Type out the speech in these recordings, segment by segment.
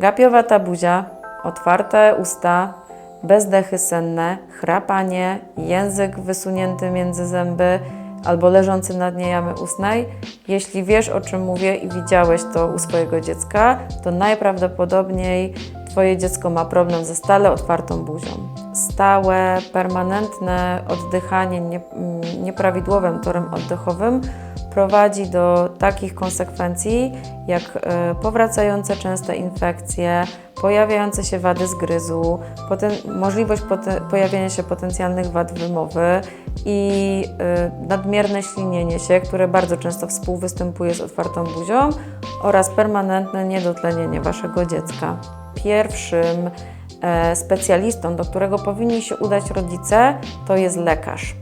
Gapiowata buzia, otwarte usta, bezdechy senne, chrapanie, język wysunięty między zęby albo leżący na dnie jamy ustnej. Jeśli wiesz o czym mówię i widziałeś to u swojego dziecka, to najprawdopodobniej Twoje dziecko ma problem ze stale otwartą buzią. Stałe, permanentne oddychanie nie, nieprawidłowym torem oddechowym prowadzi do takich konsekwencji jak e, powracające częste infekcje, pojawiające się wady zgryzu, poten- możliwość pote- pojawienia się potencjalnych wad wymowy i e, nadmierne ślinienie się, które bardzo często współwystępuje z otwartą buzią oraz permanentne niedotlenienie Waszego dziecka. Pierwszym specjalistą, do którego powinni się udać rodzice, to jest lekarz.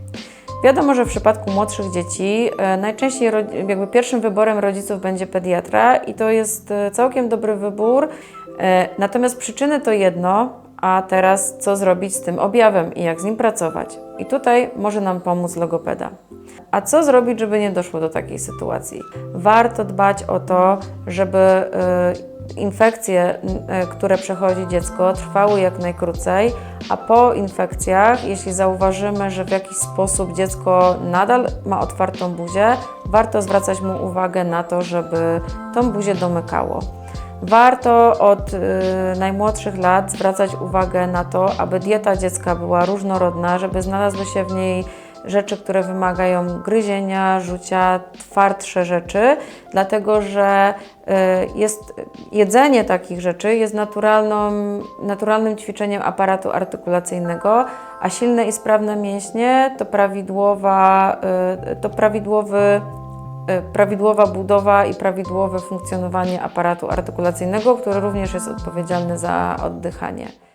Wiadomo, że w przypadku młodszych dzieci e, najczęściej jakby pierwszym wyborem rodziców będzie pediatra i to jest e, całkiem dobry wybór. E, Natomiast przyczyny to jedno, a teraz co zrobić z tym objawem i jak z nim pracować? I tutaj może nam pomóc logopeda. A co zrobić, żeby nie doszło do takiej sytuacji? Warto dbać o to, żeby e, infekcje, e, które przechodzi dziecko, trwały jak najkrócej, a po infekcjach, jeśli zauważymy, że w jakiś sposób dziecko nadal ma otwartą buzię, warto zwracać mu uwagę na to, żeby tą buzię domykało. Warto od y, najmłodszych lat zwracać uwagę na to, aby dieta dziecka była różnorodna, żeby znalazły się w niej rzeczy, które wymagają gryzienia, rzucia, twardsze rzeczy, dlatego że y, jest, jedzenie takich rzeczy jest naturalnym ćwiczeniem aparatu artykulacyjnego, a silne i sprawne mięśnie to, prawidłowa, y, to prawidłowy y, prawidłowa budowa i prawidłowe funkcjonowanie aparatu artykulacyjnego, który również jest odpowiedzialny za oddychanie.